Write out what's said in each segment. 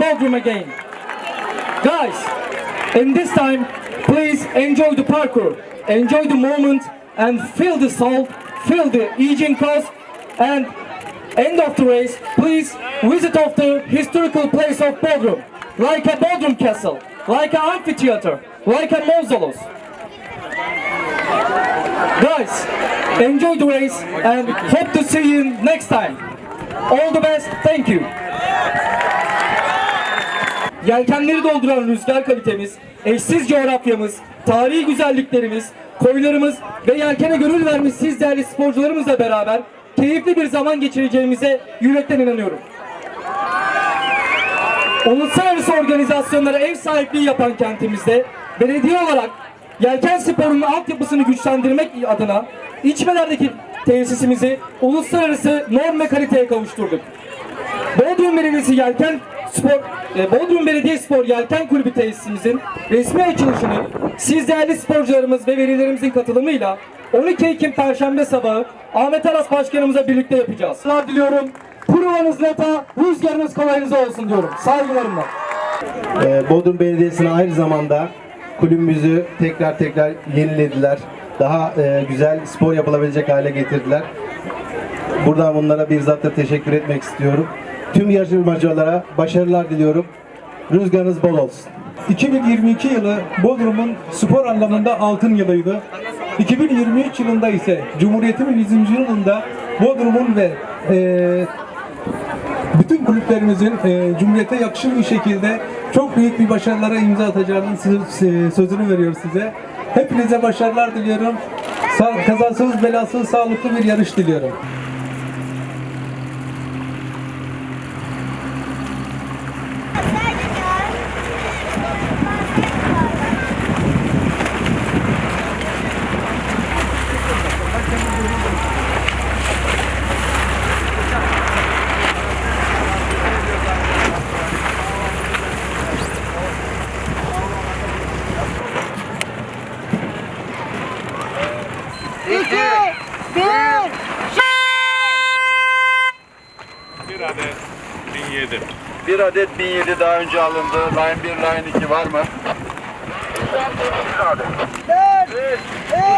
Bodrum again. Guys, in this time, please enjoy the parkour, enjoy the moment, and feel the salt, feel the aging cost, and end of the race, please visit of the historical place of Bodrum, like a Bodrum Castle, like an amphitheater, like a mausoleum. Guys, enjoy the race and hope to see you next time. All the best, thank you. Yelkenleri dolduran rüzgar kalitemiz, eşsiz coğrafyamız, tarihi güzelliklerimiz, koylarımız ve yelkene gönül vermiş siz değerli sporcularımızla beraber keyifli bir zaman geçireceğimize yürekten inanıyorum. Uluslararası organizasyonlara ev sahipliği yapan kentimizde belediye olarak yelken sporunun altyapısını güçlendirmek adına içmelerdeki tesisimizi uluslararası norm ve kaliteye kavuşturduk. Bodrum Belediyesi Yelken Spor e, Bodrum Belediye Spor Yelken Kulübü tesisimizin resmi açılışını siz değerli sporcularımız ve velilerimizin katılımıyla 12 Ekim Perşembe sabahı Ahmet Aras Başkanımıza birlikte yapacağız. Diliyorum. Provanız neta, rüzgarınız kolayınıza olsun diyorum. Saygılarımla. Ee, Bodrum Belediyesi'ne aynı zamanda kulübümüzü tekrar tekrar yenilediler. Daha e, güzel spor yapılabilecek hale getirdiler. Buradan bunlara bizzat da teşekkür etmek istiyorum. Tüm yarışmacılara başarılar diliyorum. Rüzgarınız bol olsun. 2022 yılı Bodrum'un spor anlamında altın yılıydı. 2023 yılında ise Cumhuriyetimin 100. yılında Bodrum'un ve e, bütün kulüplerimizin e, Cumhuriyete yakışır bir şekilde çok büyük bir başarılara imza atacağının e, sözünü veriyor size. Hepinize başarılar diliyorum. Kazasız belasız sağlıklı bir yarış diliyorum. İki, bir. Bir adet 1007. Bir adet 1007 daha önce alındı. Line 1, Line 2 var mı? Dört, üç,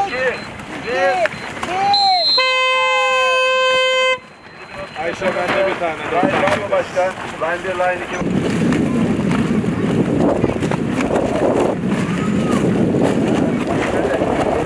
iki, bir. Ayşe bende bir tane. Line var mı başkan? Line 1, Line 2